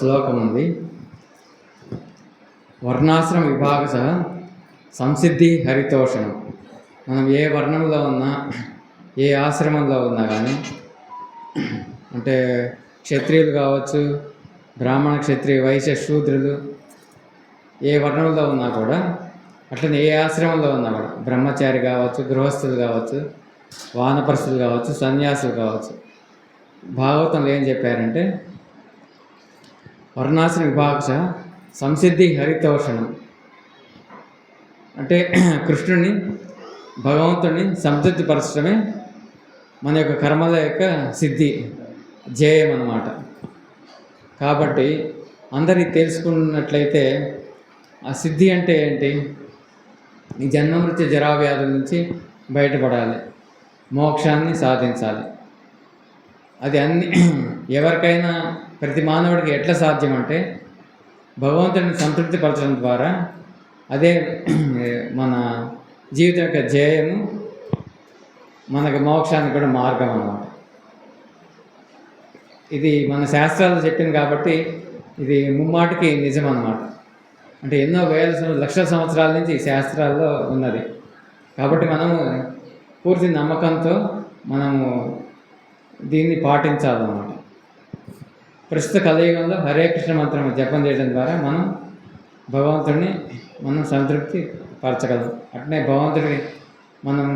శ్లోకం ఉంది. వర్ణాశ్రమ విభాగ సంసిద్ధి హరితోషణం. మనం ఏ వర్ణంలో ఉన్నా ఏ ఆశ్రమంలో ఉన్నా కానీ అంటే క్షత్రియులు కావచ్చు బ్రాహ్మణ క్షత్రియ వైశ్య శూద్రులు ఏ వర్ణంలో ఉన్నా కూడా అట్లనే ఏ ఆశ్రమంలో ఉన్నా కూడా బ్రహ్మచారి కావచ్చు గృహస్థులు కావచ్చు వానపరుషులు కావచ్చు సన్యాసులు కావచ్చు భాగవతంలో ఏం చెప్పారంటే వర్ణాశ్రమ విభాగ సంసిద్ధి హరితోషణం అంటే కృష్ణుని భగవంతుడిని సంతృప్తిపరచడమే మన యొక్క కర్మల యొక్క సిద్ధి జయం అన్నమాట. కాబట్టి అందరినీ తెలుసుకున్నట్లయితే ఆ సిద్ధి అంటే ఏంటి? ఈ జన్మమృత్యు జరావ్యాధుల నుంచి బయటపడాలి. మోక్షాన్ని సాధించాలి. అది అన్ని ఎవరికైనా ప్రతి మానవుడికి ఎట్లా సాధ్యం అంటే భగవంతుడిని సంతృప్తిపరచడం ద్వారా అదే మన జీవితం యొక్క ధ్యేయము మనకు మోక్షానికి కూడా మార్గం అన్నమాట. ఇది మన శాస్త్రాలు చెప్పింది కాబట్టి ఇది ముమ్మాటికి నిజం అన్నమాట. అంటే ఎన్నో వేల లక్షల సంవత్సరాల నుంచి ఈ శాస్త్రాల్లో ఉన్నది. కాబట్టి మనము పూర్తి నమ్మకంతో మనము దీన్ని పాటించాలన్నమాట. ప్రస్తుత కలియుగంలో హరే కృష్ణ మంత్రం జపం చేయడం ద్వారా మనం భగవంతుడిని మనం సంతృప్తి పరచగలం. అట్నే భగవంతుడికి మనం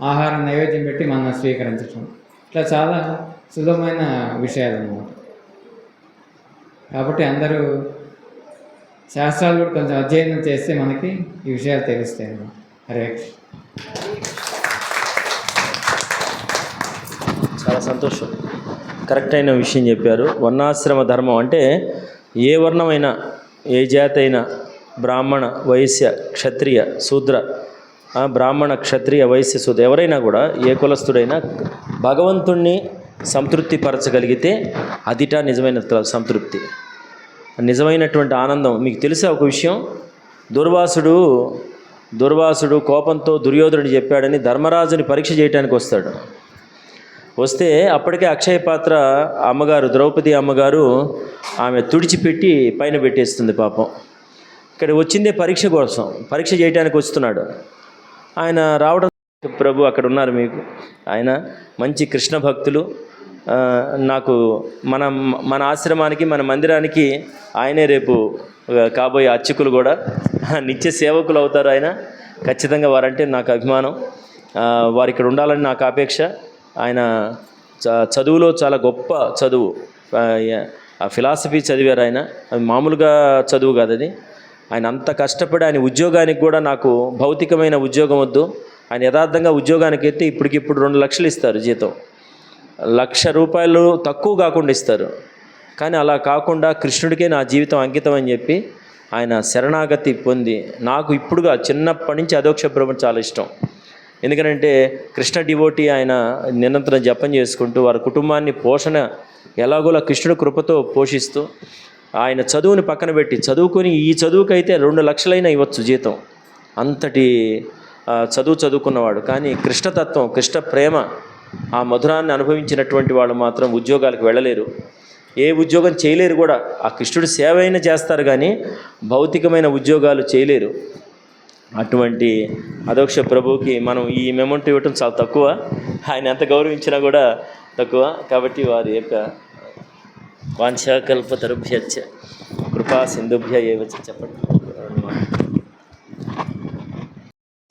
ఆహారం నైవేద్యం పెట్టి మనం స్వీకరించటం ఇట్లా చాలా సులభమైన విషయాలు అన్నమాట కాబట్టి అందరూ శాస్త్రాలు కూడా కొంచెం అధ్యయనం చేస్తే మనకి ఈ విషయాలు తెలుస్తాయి అన్నమాట హరే కృష్ణ. చాలా సంతోషం. కరెక్ట్ అయిన విషయం చెప్పారు. వర్ణాశ్రమ ధర్మం అంటే ఏ వర్ణమైనా ఏ జాతి అయినా బ్రాహ్మణ వైశ్య క్షత్రియ శూద్ర బ్రాహ్మణ క్షత్రియ వైశ్య శూద్ర ఎవరైనా కూడా ఏ కులస్థుడైనా భగవంతుణ్ణి సంతృప్తి పరచగలిగితే అదిట నిజమైన సంతృప్తి. నిజమైనటువంటి ఆనందం. మీకు తెలిసే ఒక విషయం? దుర్వాసుడు దుర్వాసుడు కోపంతో దుర్యోధనుడు చెప్పాడని ధర్మరాజుని పరీక్ష చేయడానికి వస్తాడు. వస్తే అప్పటికే అక్షయ పాత్ర అమ్మగారు ద్రౌపది అమ్మగారు ఆమె తుడిచిపెట్టి పైన పెట్టేస్తుంది పాపం. ఇక్కడ వచ్చిందే పరీక్ష కోసం పరీక్ష చేయడానికి వస్తున్నాడు. ఆయన రావడం ప్రభు అక్కడ ఉన్నారు మీకు. ఆయన మంచి కృష్ణ భక్తులు. నాకు మన మన ఆశ్రమానికి మన మందిరానికి ఆయనే రేపు కాబోయే అర్చకులు కూడా. నిత్య సేవకులు అవుతారు ఆయన. ఖచ్చితంగా వారంటే నాకు అభిమానం. వారు ఇక్కడ ఉండాలని నాకు అపేక్ష. ఆయన చ- చదువులో చాలా గొప్ప చదువు. ఆ, ఫిలాసఫీ చదివారు ఆయన. అది మామూలుగా చదువు కాదు అది. ఆయన అంత కష్టపడి ఆయన ఉద్యోగానికి కూడా నాకు భౌతికమైన ఉద్యోగం వద్దు. ఆయన యథార్థంగా ఉద్యోగానికి అయితే ఇప్పటికిప్పుడు రెండు లక్షలు ఇస్తారు జీతం. లక్ష రూపాయలు తక్కువ కాకుండా ఇస్తారు. కానీ అలా కాకుండా కృష్ణుడికే నా జీవితం అంకితం అని చెప్పి ఆయన శరణాగతి పొంది నాకు ఇప్పుడుగా చిన్నప్పటి నుంచి అధోక్ష బ్రహ్మ చాలా ఇష్టం. ఎందుకంటే కృష్ణ డివోటి ఆయన నిరంతరం జపం చేసుకుంటూ వారి కుటుంబాన్ని పోషణ ఎలాగోలా కృష్ణుడు కృపతో పోషిస్తూ ఆయన చదువుని పక్కన పెట్టి చదువుకొని ఈ చదువుకైతే రెండు లక్షలైనా ఇవ్వచ్చు జీతం. అంతటి చదువు చదువుకున్నవాడు. కానీ కృష్ణతత్వం కృష్ణ ప్రేమ ఆ మధురాన్ని అనుభవించినటువంటి వాళ్ళు మాత్రం ఉద్యోగాలకు వెళ్ళలేరు. ఏ ఉద్యోగం చేయలేరు కూడా. ఆ కృష్ణుడు సేవ అయినా చేస్తారు కానీ భౌతికమైన ఉద్యోగాలు చేయలేరు. అటువంటి అదోక్ష ప్రభువుకి మనం ఈ మెమెంట్ ఇవ్వటం చాలా తక్కువ. ఆయన ఎంత గౌరవించినా కూడా తక్కువ. కాబట్టి వారి యొక్క వాంఛాకల్పతరుభ్యచ్చ కృపా సింధుభ్య ఏవచ్చ చెప్పండి.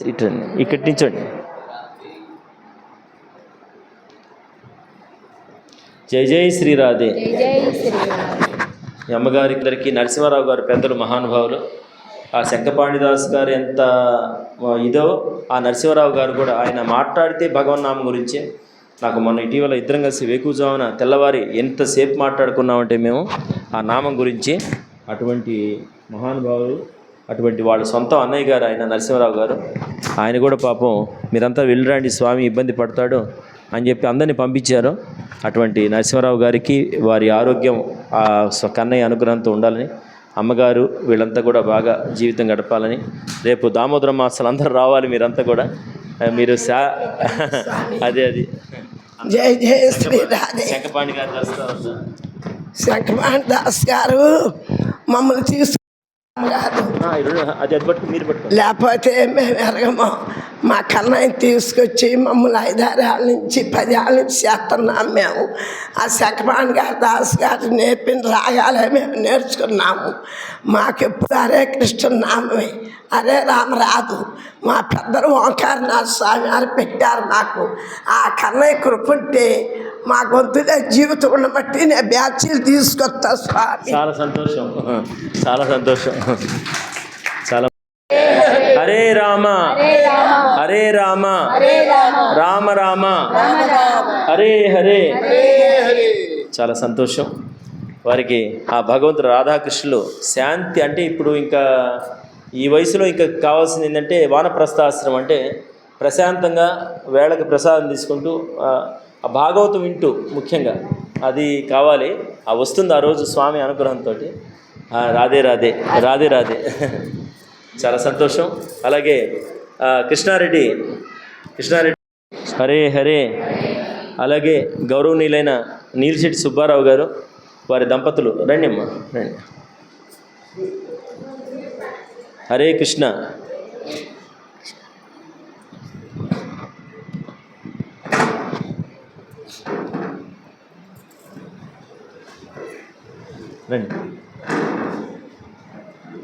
ఇటండి ఇక్కడి నుంచండి. జై జై శ్రీరాధే ఇద్దరికి నరసింహారావు గారు పెద్దలు మహానుభావులు. ఆ శంఖపాణిదాస్ గారు ఎంత ఇదో ఆ నరసింహారావు గారు కూడా ఆయన మాట్లాడితే భగవన్నామం గురించే నాకు మొన్న ఇటీవల ఇద్దరం కలిసి వేకుజామున తెల్లవారి ఎంతసేపు మాట్లాడుకున్నామంటే మేము ఆ నామం గురించి అటువంటి మహానుభావులు అటువంటి వాళ్ళ సొంత అన్నయ్య గారు ఆయన నరసింహారావు గారు ఆయన కూడా పాపం మీరంతా వెళ్ళిరండి స్వామి ఇబ్బంది పడతాడు అని చెప్పి అందరిని పంపించారు. అటువంటి నరసింహారావు గారికి వారి ఆరోగ్యం కన్నయ్య అనుగ్రహంతో ఉండాలని అమ్మగారు వీళ్ళంతా కూడా బాగా జీవితం గడపాలని రేపు దామోదర మాసాలు అందరూ రావాలి మీరంతా కూడా. మీరు శా అదే అది. జై జయ శ్రీ రాధే. శంఖపాణి గారు శంకరమోహన్ దాస్ గారు మమ్మల్ని తీసుకు కాదు అది మీరు లేకపోతే మేము ఎరగము మా కన్నయ్య తీసుకొచ్చి మమ్మల్ని ఐదారేళ్ళ నుంచి పదేళ్ళ నుంచి చేస్తున్నాం మేము. ఆ శంకరమోహన్ గారు దాస్ గారు నేర్పిన రాగాలే మేము నేర్చుకున్నాము. మాకు ఎప్పుడు హరే కృష్ణ నామమే హరే రామ రాదు. మా పెద్దలు ఓంకారనాథ స్వామి వారు పెట్టారు మాకు. ఆ కన్నయ్య కృపుంటే మా మాకు జీవితం జీవితంలో బట్టి నేను బ్యాచీలు తీసుకొస్తా స్వామి. చాలా సంతోషం. చాలా సంతోషం. చాలా హరే రామ. హరే రామ. రామ రామ. హరే హరే. చాలా సంతోషం. వారికి ఆ భగవంతుడు రాధాకృష్ణులు శాంతి అంటే ఇప్పుడు ఇంకా ఈ వయసులో ఇంకా కావాల్సింది ఏంటంటే వానప్రస్థాశ్రమం అంటే ప్రశాంతంగా వేళకి ప్రసాదం తీసుకుంటూ ఆ, భాగవతం వింటూ ముఖ్యంగా అది కావాలి. ఆ వస్తుంది ఆ రోజు స్వామి అనుగ్రహంతో రాధే రాధే రాధే రాధే. చాలా సంతోషం. అలాగే కృష్ణారెడ్డి కృష్ణారెడ్డి హరే హరే. అలాగే గౌరవనీయులైన నీలిశెట్టి సుబ్బారావు గారు వారి దంపతులు. రండి అమ్మా రండి. హరే కృష్ణ. రండి.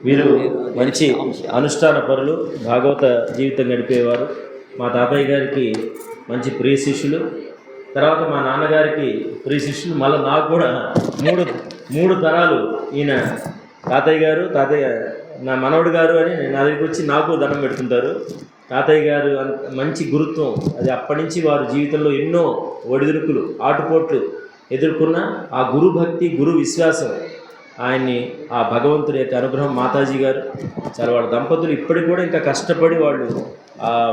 వీరు మంచి అనుష్ఠాన పరులు భాగవత జీవితం గడిపేవారు. మా తాతయ్య గారికి మంచి ప్రియ శిష్యులు. తర్వాత మా నాన్నగారికి ప్రియ శిష్యులు. మళ్ళీ నాకు కూడా మూడు మూడు తరాలు ఈయన తాతయ్య గారు తాతయ్య నా మనవడు గారు అని నా దగ్గరికి వచ్చి నాకు దండం పెడుతుంటారు. తాతయ్య గారు అంత మంచి గురుత్వం. అది అప్పటి నుంచి వారి జీవితంలో ఎన్నో ఒడిదుడుకులు ఆటుపోట్లు ఎదుర్కొన్న ఆ గురు భక్తి గురు విశ్వాసం. ఆయన్ని ఆ భగవంతుడి యొక్క అనుగ్రహం మాతాజీ గారు చాలా వాళ్ళ దంపతులు ఇప్పటికి కూడా ఇంకా కష్టపడి వాళ్ళు ఆ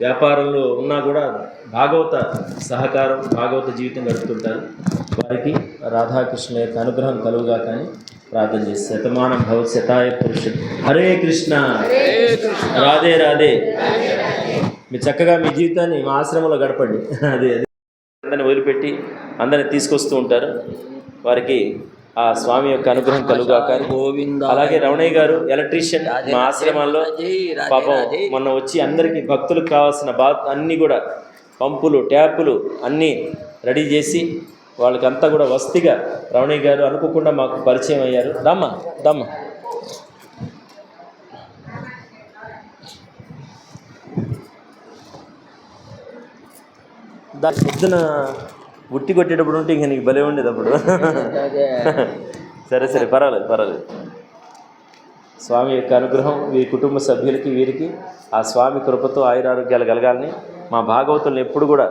వ్యాపారంలో ఉన్నా కూడా భాగవత సహకారం భాగవత జీవితం గడుపుతుంటారు. వారికి రాధాకృష్ణ యొక్క అనుగ్రహం కలుగుగా కానీ ప్రార్థన చేసి శతమానం భవ శతాయ పురుషుడు. హరే కృష్ణ. రాధే రాధే. మీరు చక్కగా మీ జీవితాన్ని మా ఆశ్రమంలో గడపండి. అదే అదే. అందరిని వదిలిపెట్టి అందరిని తీసుకొస్తూ ఉంటారు. వారికి ఆ స్వామి యొక్క అనుగ్రహం కలుగా అలాగే రమణయ్య గారు ఎలక్ట్రీషియన్ మా ఆశ్రమాల్లో పాపం మొన్న వచ్చి అందరికీ భక్తులకు కావాల్సిన బా అన్నీ కూడా పంపులు ట్యాపులు అన్నీ రెడీ చేసి వాళ్ళకంతా కూడా వస్తిగా రమణయ్య గారు అనుకోకుండా మాకు పరిచయం అయ్యారు. దమ్మ దమ్మ దాని పొద్దున ఉట్టి కొట్టేటప్పుడు ఉంటే ఇంక నీకు భలే ఉండేది అప్పుడు. సరే సరే పర్వాలేదు పర్వాలేదు. స్వామి యొక్క అనుగ్రహం వీరి కుటుంబ సభ్యులకి వీరికి ఆ స్వామి కృపతో ఆయురారోగ్యాలు కలగాలని మా భాగవతులను ఎప్పుడు కూడా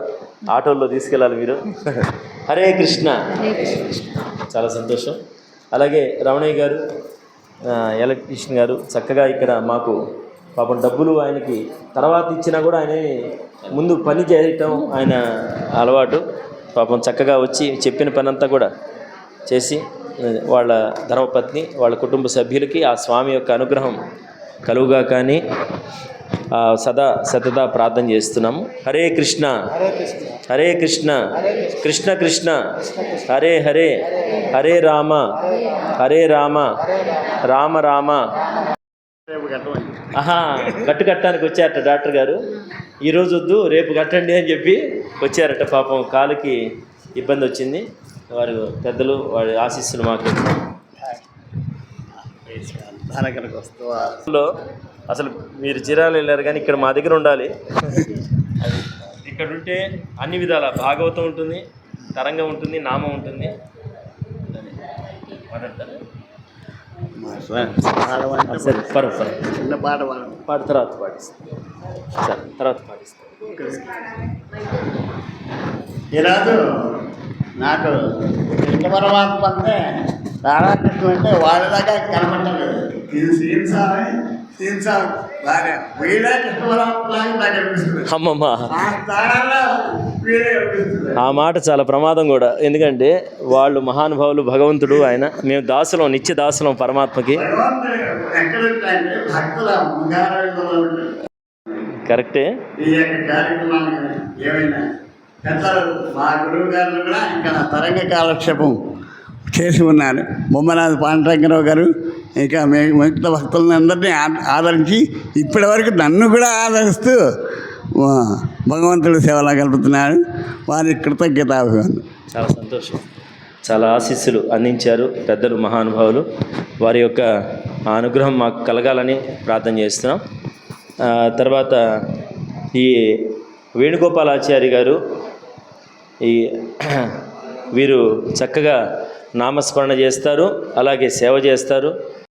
ఆటోల్లో తీసుకెళ్ళాలి మీరు. హరే కృష్ణ. చాలా సంతోషం. అలాగే రమణయ్య గారు ఎలక్ట్రీషియన్ గారు చక్కగా ఇక్కడ మాకు పాపం డబ్బులు ఆయనకి తర్వాత ఇచ్చినా కూడా ఆయన ముందు పని చేయటం ఆయన అలవాటు. పాపం చక్కగా వచ్చి చెప్పిన పని అంతా కూడా చేసి వాళ్ళ ధర్మపత్ని వాళ్ళ కుటుంబ సభ్యులకి ఆ స్వామి యొక్క అనుగ్రహం కలువుగా కానీ ఆ, సదా సతదా ప్రార్థన చేస్తున్నాము. హరే కృష్ణ. హరే కృష్ణ. కృష్ణ. కృష్ణ. హరే హరే. హరే రామ. హరే రామ. రామ రామ. ఆహా కట్టు కట్టడానికి వచ్చారట డాక్టర్ గారు. ఈరోజు వద్దు రేపు కట్టండి అని చెప్పి వచ్చారట పాపం కాలుకి ఇబ్బంది వచ్చింది. వారు పెద్దలు వారి ఆశీస్సులు మాకు. లో అసలు మీరు చిరాలు వెళ్ళారు కానీ ఇక్కడ మా దగ్గర ఉండాలి. అది ఇక్కడ ఉంటే అన్ని విధాల భాగవతం ఉంటుంది తరంగం ఉంటుంది నామం ఉంటుంది. సరే పర్వ పాట తర్వాత పాటిస్తాను సరే తర్వాత పాటిస్తాను ఈరోజు నాకు కృష్ణ పరమాత్మ అంటే రాధాకృష్ణ అంటే వాళ్ళలాగా కనపడలేదు ఇది సీన్ సార్ సీన్ సార్ బాగా. వీడే కృష్ణ నాకు అనిపిస్తుంది. అమ్మమ్మ. ఆ వీడే అనిపిస్తుంది. ఆ మాట చాలా ప్రమాదం కూడా. ఎందుకంటే వాళ్ళు మహానుభావులు భగవంతుడు ఆయన. మేము దాసులం నిత్య దాసులం పరమాత్మకి. భగవంతుడు ఎక్కడుంటే భక్తుల ముఖారంలో కరెక్టే. ఈ యొక్క కార్యక్రమానికి ఏమైనా పెద్దలు మా గురువు గారు కూడా ఇంకా తరంగ కాలక్షేపం చేసి ఉన్నారు. బొమ్మనాథ్ పాండరంగరావు గారు ఇంకా మి- మిగతా భక్తులందరినీ ఆదరించి ఇప్పటివరకు నన్ను కూడా ఆదరిస్తూ భగవంతుడు సేవలా కలుపుతున్నారు. వారికి కృతజ్ఞతాభిమానం చాలా సంతోషం. చాలా ఆశీస్సులు అందించారు పెద్దలు మహానుభావులు. వారి యొక్క అనుగ్రహం మాకు కలగాలని ప్రార్థన చేస్తున్నాం. తర్వాత ఈ వేణుగోపాలాచారి గారు ఈ వీరు చక్కగా నామస్మరణ చేస్తారు అలాగే సేవ చేస్తారు.